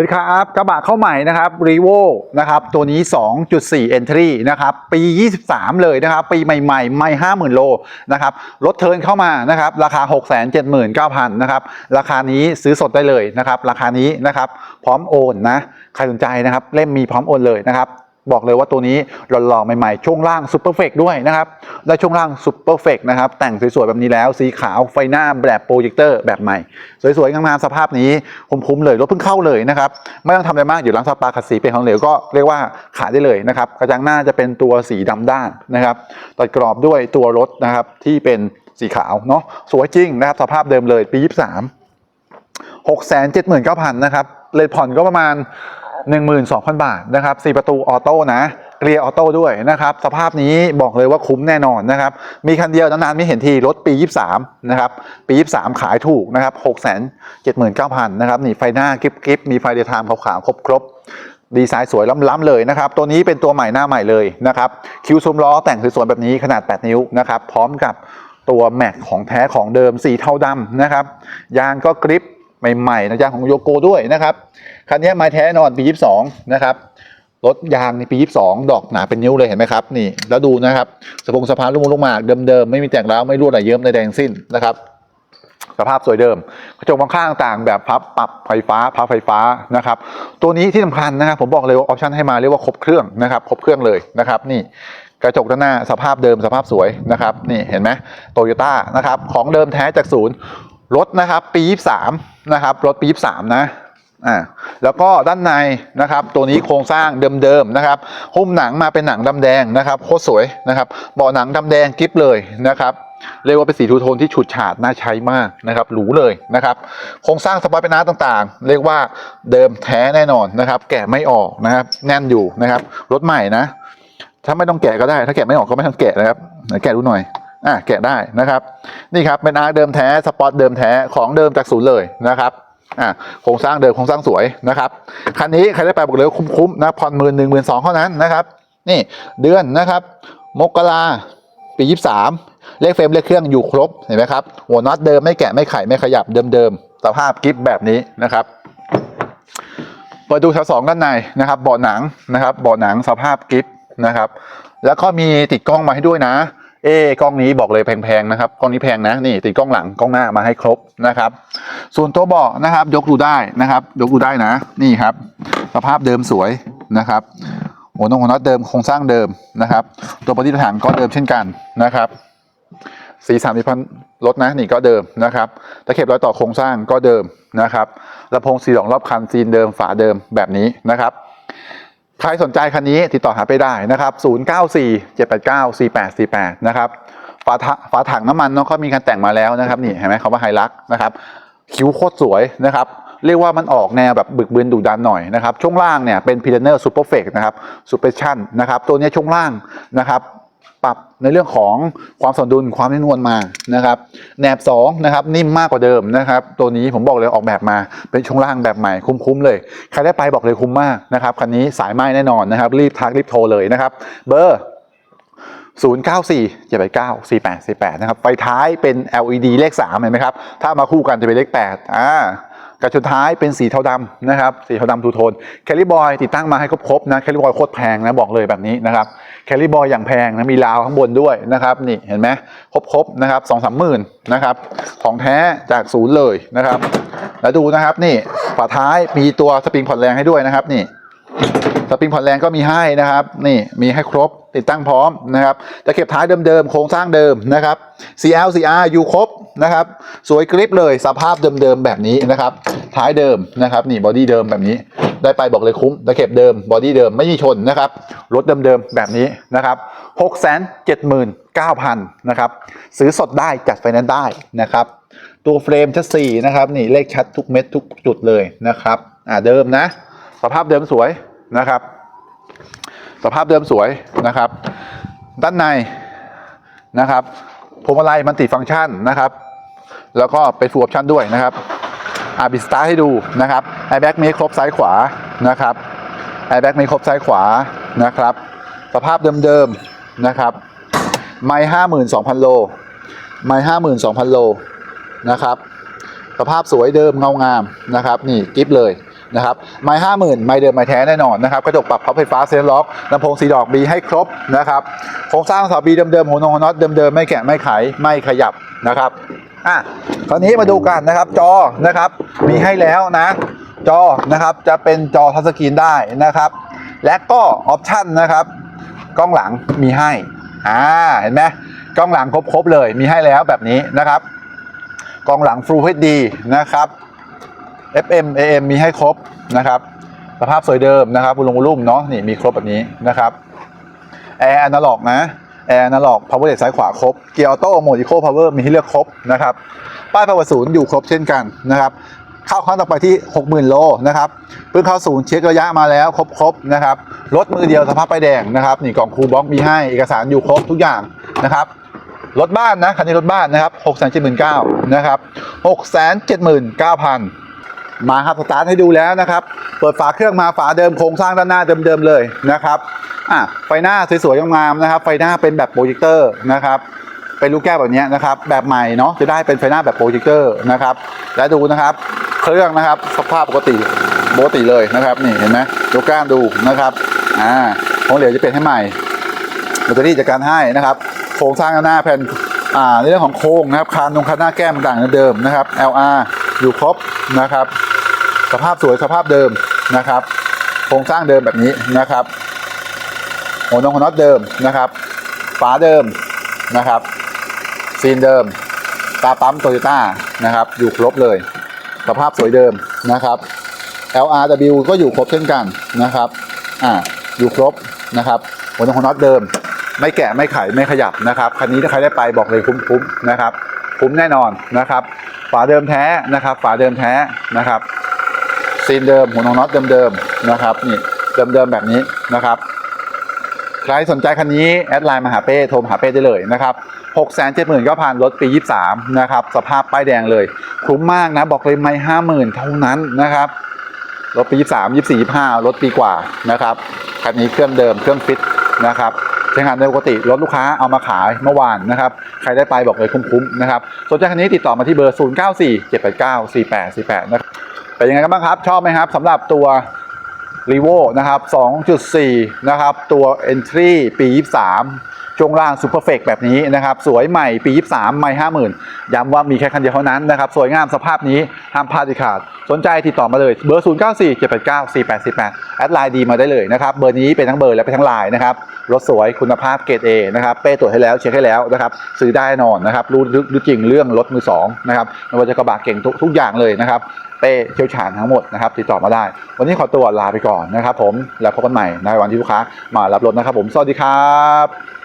วัสดีครับกระบะเข้าใหม่นะครับ r e v o นะครับตัวนี้ 2.4 Entry นะครับปี 23 เลยนะครับปีใหม่ๆ ไม่ 50,000 โลนะครับรถเทิร์นเข้ามานะครับราคา 679,000นะครับราคานี้ซื้อสดได้เลยนะครับราคานี้นะครับพร้อมโอนนะใครสนใจนะครับเล่มมีพร้อมโอนเลยนะครับ บอกเลยว่าตัวนี้หล่อๆใหม่ๆ ช่วงล่างซุปเปอร์เฟกด้วยนะครับ ได้ช่วงล่างซุปเปอร์เฟกนะครับ แต่งสวยๆ แบบนี้แล้ว สีขาวไฟหน้าแบบโปรเจคเตอร์แบบใหม่ สวยๆ งามๆ สภาพนี้คุ้มๆเลย รถเพิ่งเข้าเลยนะครับ ไม่ต้องทำอะไรมากอยู่ล้างสปาขัดสีเป็นของเหลวก็เรียกว่าขายได้เลยนะครับ กระจังหน้าจะเป็นตัวสีดำด้านนะครับ ตัดกรอบด้วยตัวรถนะครับที่เป็นสีขาวเนาะ สวยจริงนะครับ สภาพเดิมเลยปี 23 6 7 9 0 0 0นะครับ เลทผ่อนก็ประมาณ 12,000 บาทนะครับ4ประตูออโต้นะเกียร์ออโต้ด้วยนะครับ สภาพนี้บอกเลยว่าคุ้มแน่นอนนะครับ มีคันเดียวนานๆไม่เห็นที รถปี 23 นะครับ ปี 23 ขายถูกนะครับ 679,000 นะครับ นี่ไฟหน้ากิฟกิฟมีไฟเดย์ไทม์ขาวๆ ครบๆ ดีไซน์สวยล้ำๆเลยนะครับ ตัวนี้เป็นตัวใหม่หน้าใหม่เลยนะครับ คิวซุ้มล้อแต่งสวยๆแบบนี้ขนาด 8 นิ้วนะครับ พร้อมกับตัวแม็กของแท้ของเดิมสีเทาดำนะครับ ยางก็กริปใหม่ๆนะยางของโยโกด้วยนะครับ คันนี้ไม้แท้แน่นอนปี 22 นะครับรถยางในปี 22 ดอกหนาเป็นนิ้วเลยเห็นไหมครับนี่แล้วดูนะครับสะพงสะพานลูกมงลูกหมากเดิมๆไม่มีแต่งแล้วไม่รั่วไหลเยิ้มในแดงสิ้นนะครับสภาพสวยเดิมกระจกมองข้างต่างแบบพับปรับไฟฟ้าพับไฟฟ้านะครับ ตัวนี้ที่สำคัญนะครับผมบอกเลยว่าออปชั่นให้มาเรียกว่าครบเครื่องนะครับครบเครื่องเลยนะครับนี่กระจกด้านหน้าสภาพเดิมสภาพสวยนะครับนี่เห็นไหมโตโยต้านะครับของเดิมแท้จากศูนย์รถนะครับปี 23 นะครับรถปี 23 นะ อ่าแล้วก็ด้านในนะครับ ตัวนี้โครงสร้างเดิมๆนะครับหุ้มหนังมาเป็นหนังดำแดงนะครับโคตรสวยนะครับเบาะหนังดำแดงกริบเลยนะครับเรียกว่าเป็นสีทูโทนที่ฉูดฉาดน่าใช้มากนะครับหรูเลยนะครับโครงสร้างสปอยล์เป็นน้าต่างๆ เรียกว่าเดิมแท้แน่นอนนะครับ แกะไม่ออกนะครับ แน่นอยู่นะครับรถใหม่นะ ถ้าไม่ต้องแกะก็ได้ ถ้าแกะไม่ออกก็ไม่ต้องแกะนะครับแกะดูหน่อยอะแกะได้นะครับ นี่ครับเป็นอาร์เดิมแท้สปอตเดิมแท้ของเดิมจากศูนย์เลยนะครับ อะโครงสร้างเดิมโครงสร้างสวยนะครับคันนี้ใครได้ไปบอกเลยคุ้มๆนะผ่อนหมื่นหนึ่งหมื่นสองเท่านั้นนะครับ นี่เดือนนะครับมกราปียี่สามเลขเฟรมเลขเครื่องอยู่ครบเห็นไหมครับหัวน็อตเดิมไม่แกะไม่ไขไม่ขยับเดิมๆสภาพกิฟแบบนี้นะครับเปิดดูแถวสองด้านในนะครับเบาะหนังนะครับเบาะหนังสภาพกิฟนะครับ แล้วก็มีติดกล้องมาให้ด้วยนะ เอ้กล้องนี้บอกเลยแพงๆนะครับกล้องนี้แพงนะนี่ติดกล้องหลังกล้องหน้ามาให้ครบนะครับ ส่วนตัวเบาะนะครับ ยกดูได้นะครับ ยกดูได้นะ นี่ครับ สภาพเดิมสวยนะครับหัวนงหัวน็อตเดิมโครงสร้างเดิมนะครับ ตัวปฏิถังก็เดิมเช่นกันนะครับสีสามพันรถนะนี่ก็เดิมนะครับตะเข็บรอยต่อโครงสร้างก็เดิมนะครับลำโพงสีดอกรอบคันซีนเดิมฝาเดิมแบบนี้นะครับ ใครสนใจคันนี้ติดต่อหาไปได้นะครับ 094 789 4848 นะครับ ฝาฝาถังน้ำมันเนาะเขามีการแต่งมาแล้วนะครับนี่เห็นไหมเขาว่าไฮลักนะครับ คิ้วโคตรสวยนะครับ เรียกว่ามันออกแนวแบบบึกบึนดุดันหน่อยนะครับ ช่วงล่างเนี่ยเป็นพิลเนอร์ซูเปอร์เฟกนะครับสูเปอร์ชั่นนะครับ ตัวนี้ช่วงล่างนะครับ ในเรื่องของความสมดุลความนิ่นวลมานะครับแหนบ2นะครับนิ่มมากกว่าเดิมนะครับตัวนี้ผมบอกเลยออกแบบมาเป็นช่วงล่างแบบใหม่คุ้มๆเลย ใครได้ไปบอกเลยคุ้มมากนะครับคันนี้สายไม้แน่นอนนะครับ รีบทักรีบโทรเลยนะครับเบอร์0 9 4 7 8 9 4 8 4 8 นะครับ ไฟท้ายเป็น LED เลข 3 เห็นไหมครับ ถ้ามาคู่กันจะเป็นเลข 8 อ่า กระจุดท้ายเป็นสีเทาดำนะครับ สีเทาดำทูโทนแคลิบอยติดตั้งมาให้ครบๆนะแคลิบอยโคตรแพงนะบอกเลยแบบนี้นะครับแคลิบอยอย่างแพงนะมีราวข้างบนด้วยนะครับนี่เห็นไหมครบๆนะครับสองสามหมื่นนะครับของแท้จากศูนย์เลยนะครับ แล้วดูนะครับนี่ฝาท้ายมีตัวสปริงผ่อนแรงให้ด้วยนะครับนี่สปริงผ่อนแรงก็มีให้นะครับ นี่มีให้ครบ ติดตั้งพร้อมนะครับตะเข็บท้ายเดิมๆ โครงสร้างเดิมนะครับ CL CR อยู่ครบนะครับ สวยกริปเลยสภาพเดิมๆ แบบนี้นะครับ ท้ายเดิมนะครับ นี่บอดี้เดิมแบบนี้ ได้ไปบอกเลยคุ้มตะเข็บเดิมบอดี้เดิมไม่มีชนนะครับ รถเดิมๆ แบบนี้นะครับ6 7 9 0 0 0นะครับ ซื้อสดได้จัดไฟแนนซ์ได้นะครับ ตัวเฟรมชัดสี่นะครับ นี่เลขชัดทุกเม็ดทุกจุดเลยนะครับ อ่าเดิมนะ สภาพเดิมสวยนะครับ สภาพเดิมสวยนะครับ ด้านในนะครับพวงมาลัยมันติฟังก์ชันนะครับ แล้วก็เป็นฟูลออปชั่นด้วยนะครับอาบิสตาร์ให้ดูนะครับไอแบ็กมีครบซ้ายขวานะครับไอแบ็กมีครบซ้ายขวานะครับ สภาพเดิมๆนะครับไม่ห้าหมื่นสองพันโลไม่ห้าหมื่นสองพันโลนะครับ สภาพสวยเดิมเงางามนะครับ นี่กิฟเลย นะครับไม้ห้าหมื่นไม้เดิมไม้แท้แน่นอนนะครับกระจกปรับพับไฟฟ้าเซนล็อกลำโพงสีดอกมีให้ครบนะครับโครงสร้างเสาบีเดิมๆหัวนงหัวน็อตเดิมๆไม่แกะไม่ไขไม่ขยับนะครับอะคราวนี้มาดูกันนะครับจอนะครับมีให้แล้วนะ จอนะครับจะเป็นจอทัชสกรีนได้นะครับ และก็ออปชันนะครับกล้องหลังมีให้อ่าเห็นไหมกล้องหลังครบๆเลยมีให้แล้วแบบนี้นะครับกล้องหลัง Full HD นะครับ FM AM มีให้ครบนะครับสภาพสวยเดิมนะครับบุลงบุลุ่มเนาะนี่มีครบแบบนี้นะครับแอร์อนาล็อกนะแอร์อนาล็อก power เ e ซ้ายขวาครบเกียร์ออโต้โหมดอีโคพาวเวอร์มีให้เลือกครบนะครับป้ายประวัติศูนย์อยู่ครบเช่นกันนะครับเข้าครั้งต่อไปที่ 60,000 โลนะครับเพิ่งเข้าศูนย์เช็คระยะมาแล้วครบๆนะครับรถมือเดียวสภาพป้ายแดงนะครับนี่กล่องคูลบ็อกมีให้เอกสารอยู่ครบทุกอย่างนะครับรถบ้านนะคันนี้รถบ้านนะครับ6 7 9 0 0 0นะครับ6 7 9 0 0 0มา มาครับสตาร์ทให้ดูแล้วนะครับ เปิดฝาเครื่องมาฝาเดิมโครงสร้างด้านหน้าเดิมๆเลยนะครับอะไฟหน้าสวยๆงามๆนะครับ ไฟหน้าเป็นแบบโปรเจคเตอร์นะครับเป็นลูกแก้วแบบนี้นะครับ แบบใหม่เนาะจะได้เป็นไฟหน้าแบบโปรเจคเตอร์นะครับ และดูนะครับ เครื่องนะครับสภาพปกติปกติเลยนะครับ นี่เห็นไหมยกก้านดูนะครับอ่าของเหลวจะเปลี่ยนให้ใหม่แบตเตอรี่จัดการให้นะครับโครงสร้างหน้าแผ่นอ่าในเรื่องของโครงนะครับคานตรงคานหน้าแก้มต่างๆเดิมนะครับ LR อยู่ครบนะครับ สภาพสวยสภาพเดิมนะครับโครงสร้างเดิมแบบนี้นะครับหัวนงหัวน็อตเดิมนะครับฝาเดิมนะครับซีนเดิม ตาปั๊มโตโยต้านะครับ อยู่ครบเลย สภาพสวยเดิมนะครับ LRW ก็อยู่ครบเช่นกันนะครับอ่าอยู่ครบนะครับหัวนงหัวน็อตเดิม ไม่แกะไม่ไขไม่ขยับนะครับคันนี้ถ้าใครได้ไปบอกเลยคุ้มๆนะครับ คุ้มแน่นอนนะครับ ฝาเดิมแท้นะครับ ฝาเดิมแท้นะครับ ซีนเดิมหัวนองน็อตเดิมๆนะครับนี่เดิมๆแบบนี้นะครับ ใครสนใจคันนี้แอดไลน์มาหาเป้โทรมาหาเป้ได้เลยนะครับ6 7 9 0 0 0รถปี 23 นะครับ สภาพป้ายแดงเลย คุ้มมากนะ บอกเลยไม่ห้าหมื่นเท่านั้นนะครับ รถปี 23 24 25 รถปีกว่านะครับ คันนี้เครื่องเดิมเครื่องฟิตนะครับใช้งานได้ปกติ รถลูกค้าเอามาขายเมื่อวานนะครับ ใครได้ไปบอกเลยคุ้มๆนะครับ สนใจคันนี้ติดต่อมาที่เบอร์ 094 789 4848 นะครับ เป็นยังไงกันบ้างครับ ชอบไหมครับสำหรับตัว r ีโวนะครับ 2.4 นะครับ ตัว Entry ปี 23 ช่วงล่าง Super f e c แบบนี้นะครับ สวยใหม่ปี 23 ใหม่ 50,000 ย้ำว่ามีแค่คันเดียวเท่านั้นนะครับ สวยงามสภาพนี้ห้ามพลาดเด็ดขาด สนใจติดต่อมาเลย เบอร์ 094 789 4848 แอดไลน์ดีมาได้เลยนะครับ เบอร์นี้เป็นทั้งเบอร์และเป็นทั้งไลน์นะครับ รถสวยคุณภาพเกรด A นะครับ เป้ตรวจให้แล้วเช็คให้แล้วนะครับ ซื้อได้นอนนะครับ รู้รู้จริงเรื่องรถมือสองนะครับ ไม่ว่าจะกระบะเก่งทุกทุกอย่างเลยนะครับ เป้เชี่ยวชาญทั้งหมดนะครับติดต่อมาได้ วันนี้ขอตัวลาไปก่อนนะครับ ผม แล้วพบกันใหม่ในวันที่ลูกค้ามารับรถนะครับ ผม สวัสดีครับ